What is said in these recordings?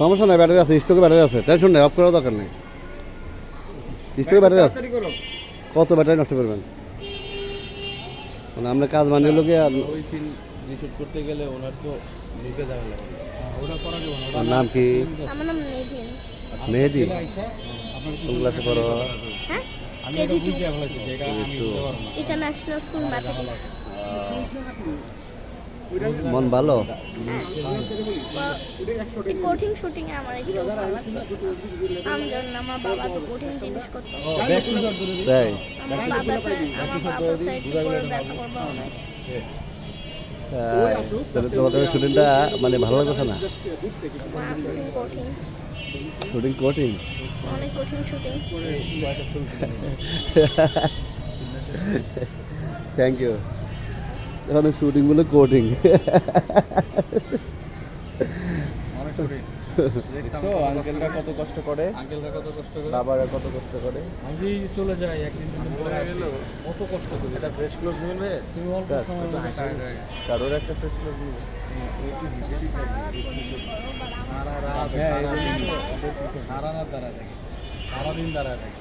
সমস্যা নাই ব্যাটারি আছে স্টকে ব্যাটারি আছে। টেনশন নেই অফ করার দরকার নেই। স্টকে ব্যাটারি আছে। কত ব্যাটারি নষ্ট করবেন? মানে আমরা কাজ মানিয়ে লোকে আর ওই করতে গেলে ওনার তো মুখে যাওয়া লাগে ওটা করা যাবে নাম কি? আমার নাম নেভিন মেহেদি? আপনার পড়ো হ্যাঁ আমি এটা এটা স্কুল ম্যাথমেটিক্স মন ভালো? কঠিন শুটিং এ আমার একটু ভালো আমি জানি না, আমার বাবা তো কঠিন জিনিস করতো। তাই? আমার বাবা আমার বাবা একটু করে ব্যথা করব আমাকে তাহলে তোমাদের শুটিংটা মানে ভালো লাগতেছে না? শুটিং কঠিন। অনেক কঠিন শুটিং থ্যাংক ইউ এখন শুটিং বলে কোডিং আঙ্কেলরা কত কষ্ট করে? আঙ্কেলরা কত কষ্ট করে? বাবারা কত কষ্ট করে? আমি চলে যাই একদিন দুদিন পরে আসি। কত কষ্ট করি। এটা ফ্রেশ ক্লোজ মিলবে তুমি অল্প সময়ের মধ্যে টায়ার্ড গেছো। কারোর একটা ফ্রেশ ক্লোজ হ্যাঁ, সারাদিন দাঁড়ায় থাকি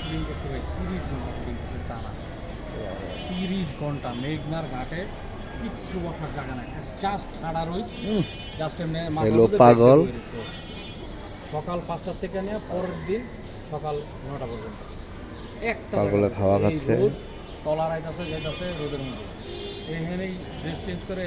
শুটিং করতে হবে। তিরিশ ঘণ্টা শুটিং করতে টানা। তিরিশ ঘণ্টা মেঘনার ঘাটে কিচ্ছু বসার জায়গা নাই জাস্ট ছাড়া রই জাস্ট পাগল। সকাল পাঁচটার থেকে নিয়ে পরের দিন সকাল নটা পর্যন্ত একটা পাগলে। খাওয়া খাচ্ছে। তলার আইতাছে যাইতাছে রোদের মধ্যে এখানেই ড্রেস চেঞ্জ করে